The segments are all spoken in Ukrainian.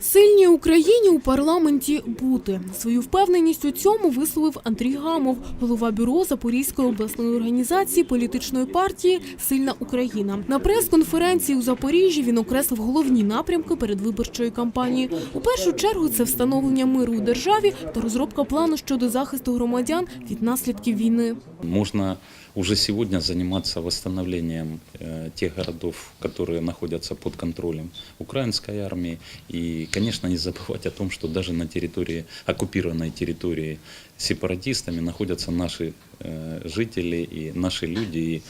Сильній Україні у парламенті бути свою впевненість у цьому висловив Андрій Гамов, голова бюро Запорізької обласної організації політичної партії Сильна Україна. На прес-конференції у Запоріжжі він окреслив головні напрямки передвиборчої кампанії. У першу чергу це встановлення миру у державі та розробка плану щодо захисту громадян від наслідків війни. Можно уже сегодня заниматься восстановлением э, тех городов, которые находятся под контролем украинской армии. И, конечно, не забывать о том, что даже на территории, оккупированной территории сепаратистами находятся наши э, э, жители и наши люди. И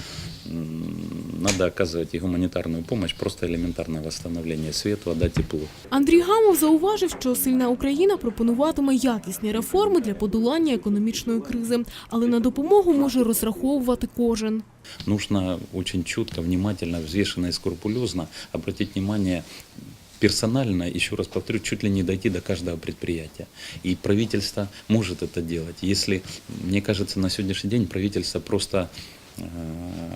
надо оказывать и гуманитарную помощь, просто элементарное восстановление. Свет, вода, тепло. Андрій Гамов зауважив, що сильна Україна пропонуватиме якісні реформи для подолання економічної кризи, але на допомогу може розраховувати кожен. Нужно очень четко, внимательно, взвешенно и скрупулезно обратить внимание персонально, еще раз повторю, чуть ли не дойти до каждого предприятия. И правительство может это делать. Если, мне кажется, на сегодняшний день правительство просто э,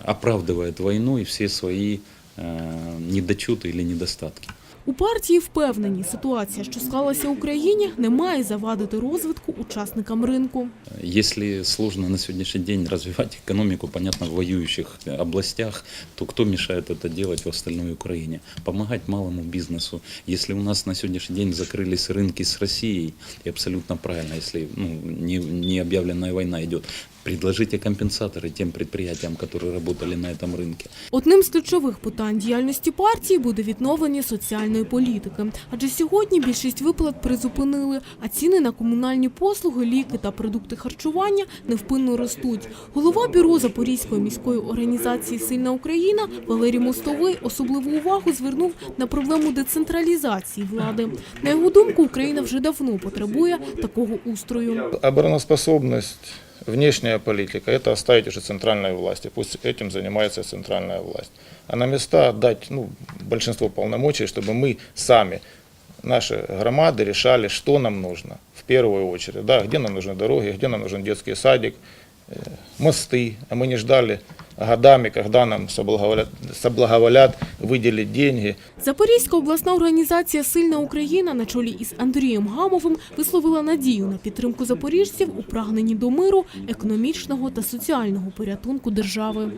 оправдывает войну и все свои э, недочеты или недостатки. У партії впевнені, ситуація, що склалася в Україні, не має завадити розвитку учасникам ринку. Если сложно на сегодняшний день развивать экономику, понятно, в воюющих областях, то кто мешает это делать в остальной Украине? Помогать малому бизнесу. Если у нас на сегодняшний день закрылись рынки с Россией, и абсолютно правильно, если ну, не, не объявленная война идет, предложите компенсаторы тем предприятиям, которые работали на этом рынке. Одним з ключових питань діяльності партії буде відновлення соціальної політики. Адже сьогодні більшість виплат призупинили, а ціни на комунальні послуги, ліки та продукти харчування невпинно ростуть. Голова бюро Запорізької міської організації Сильна Україна Валерій Мостовий особливу увагу звернув на проблему децентралізації влади. На його думку, Україна вже давно потребує такого устрою. Обороноспособность, внешняя политика – это оставить уже центральной власти. Пусть этим занимается центральная власть. А на места дать ну, большинство полномочий, чтобы мы сами, наши громады решали, что нам нужно в первую очередь. Да, где нам нужны дороги, где нам нужен детский садик, э, мосты. А мы не ждали годами, когда нам соблаговолят, выделить деньги. Запорізька обласна організація Сильна Україна на чолі із Андрієм Гамовим висловила надію на підтримку запоріжців у прагненні до миру, економічного та соціального порятунку держави.